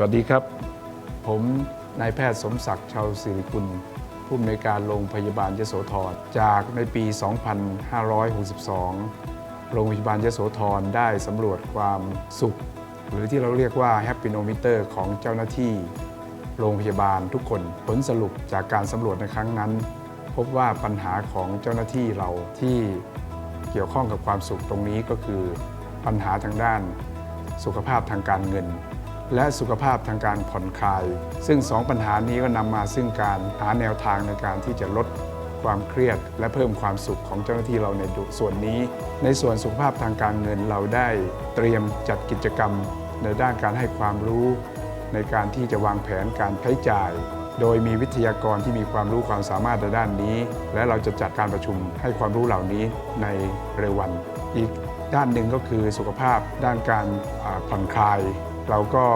วัสดีครับ ผมนายแพทย์สมศักดิ์ชาวสิริกุล ผู้อำนวยการโรงพยาบาลยโสธรจากในปี 2562 โรงพยาบาลยโสธรได้สำรวจความสุข หรือที่เราเรียกว่า Happy n o m e t e r ของเจ้าหน้าที่ โรงพยาบาลทุกคนผลสรุปจากการสำรวจในครั้งนั้น พบว่าปัญหาของเจ้าหน้าที่เราที่เกี่ยวข้องกับความสุขตรงนี้ก็คือปัญหาทางด้านสุขภาพทางการเงิน และสุขภาพทางการผ่อนคลาย ซึ่งสองปัญหานี้ก็นำมาซึ่งการหาแนวทางในการที่จะลดความเครียด และเพิ่มความสุขของเจ้าหน้าที่เราในส่วนนี้ ในส่วนสุขภาพทางการเงินเราได้เตรียมจัดกิจกรรม ในด้านการให้ความรู้ ในการที่จะวางแผนการใช้จ่าย โดยมีวิทยากรที่มีความรู้ความสามารถในด้านนี้ และเราจะจัดการประชุมให้ความรู้เหล่านี้ในเร็ววัน อีกด้านหนึ่งก็คือสุขภาพด้านการผ่อนคลาย เราก็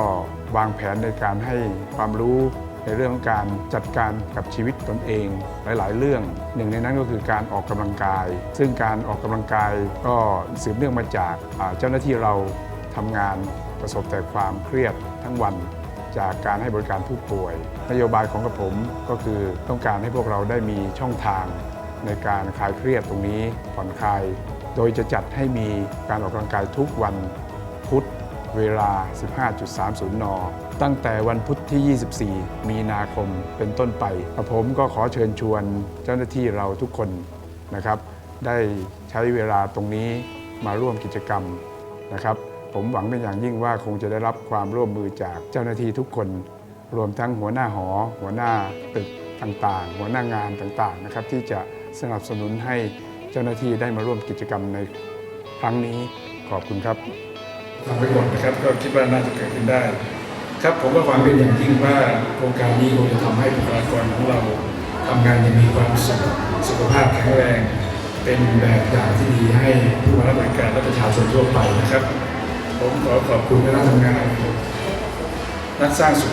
วางแผนในการให้ความรู้ในเรื่องของการจัดการกับชีวิตตนเองหลาย ๆ เรื่อง หนึ่งในนั้นก็คือการออกกำลังกาย ซึ่งการออกกำลังกายก็สืบเนื่องมาจากเจ้าหน้าที่เราทำงานประสบแต่ความเครียดทั้งวันจากการให้บริการผู้ป่วย นโยบายของกระผมก็คือต้องการให้พวกเราได้มีช่องทาง ในการคลายเครียดตรงนี้ผ่อนคลาย โดยจะจัดให้มีการออกกำลังกายทุกวันพุธ เวลา 15.30 น ตั้งแต่วันพุธที่ 24 มีนาคมเป็นต้นไปกระผมก็ขอเชิญชวนเจ้าหน้าที่เราทุกคนนะครับ ได้ใช้เวลาตรงนี้มาร่วมกิจกรรมนะครับ ผมหวังเป็นอย่างยิ่งว่าคงจะได้รับความร่วมมือจากเจ้าหน้าที่ทุกคน รวมทั้งหัวหน้าหอ หัวหน้าตึกต่างๆ หัวหน้างานต่างๆนะครับ ที่จะสนับสนุนให้เจ้าหน้าที่ได้มาร่วมกิจกรรมในครั้งนี้ขอบคุณครับ ทำไปหมดนะครับ ก็คิดว่าน่าจะเกิดขึ้นได้ ครับผมก็หวังเป็นอย่างยิ่งว่าโครงการนี้คงจะทำให้บุคลากรของเราทำงานอย่างมีความสุขสุขภาพแข็งแรง เป็นแบบอย่างที่ดีให้ผู้มารับบริการและประชาชนทั่วไปนะครับ ผมขอขอบคุณคณะทำงานนักสร้างสุ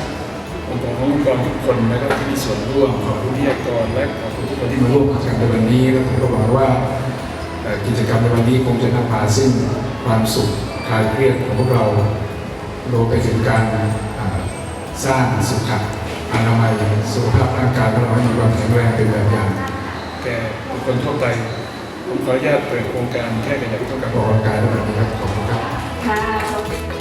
ของค์กรขององค์กรทุกคนนะครับที่มีส่วนร่วมขอบคุณวิทยากรและขอบคุณทุกคนที่มาร่วมกิจกรรมในวันนี้และผมก็หวังว่ากิจกรรมในวันนี้คงจะนำพาซึ่งความสุข คลายเครียดของพวกเรารวมไปถึงการอ่าสร้างสุขอนามัยสุขภาพร่างกายของเราให้มีความแข็งแรงเป็นแบบอย่างแก่บุคคลทั่วไปผมขออนุญาตเปิดโครงการแค่เป็นอย่างที่ต้องการออกกำลังกายแล้วแบบนี้ครับขอบคุณครับค่ะ